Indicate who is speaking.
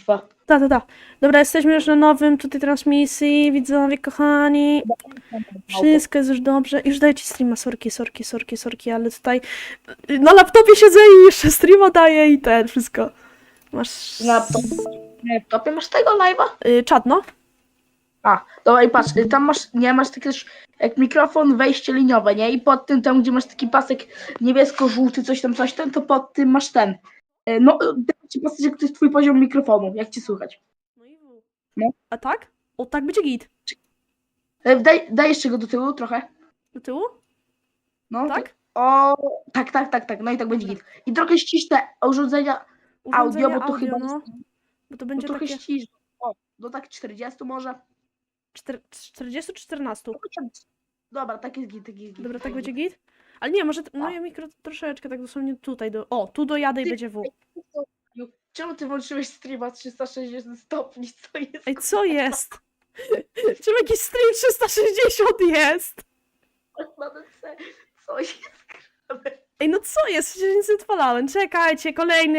Speaker 1: FIFA.
Speaker 2: Ta, ta, ta. Dobra, jesteśmy już na nowym tutaj transmisji, widzowie kochani. Wszystko jest już dobrze. Już daję ci streama, sorki, sorki, sorki, sorki, ale tutaj na laptopie siedzę i jeszcze streama daję i ten, wszystko. Masz...
Speaker 1: Na laptopie, na laptopie masz tego live'a?
Speaker 2: Y, czat, no?
Speaker 1: A, dobra i patrz, y, tam masz, nie, masz takie też jak mikrofon, wejście liniowe, nie? I pod tym, tam gdzie masz taki pasek niebiesko-żółty, coś tam, coś tam, to pod tym masz ten. Y, No, ci pasek, jak to jest twój poziom mikrofonu, jak ci słychać.
Speaker 2: No i w.
Speaker 1: No.
Speaker 2: A tak? O, tak będzie git.
Speaker 1: Y, Daj, daj jeszcze go do tyłu trochę.
Speaker 2: Do tyłu?
Speaker 1: No,
Speaker 2: Tak?
Speaker 1: O, tak, tak, tak, tak, no i tak będzie git. I trochę ścisz te urządzenia audio,
Speaker 2: Urządzenie
Speaker 1: bo to chyba
Speaker 2: no. Bo to
Speaker 1: bo
Speaker 2: będzie
Speaker 1: trochę
Speaker 2: takie
Speaker 1: ścisz. O, do tak 40 może.
Speaker 2: czter- 40 czy 14?
Speaker 1: Dobra, tak jest git, tak jest git.
Speaker 2: Dobra, tak będzie git? Ale nie, może t-
Speaker 1: Tak.
Speaker 2: moje mikro troszeczkę tak dosłownie tutaj do... O, tu dojadę i
Speaker 1: Ty-
Speaker 2: będzie W.
Speaker 1: Czemu ty włączyłeś streama 360 stopni? Co jest?
Speaker 2: Ej, co jest? Czemu jakiś stream 360 jest?
Speaker 1: Na DC? Co jest?
Speaker 2: Ej, no co jest? Przecież nic nie odpalałem. Czekajcie, kolejny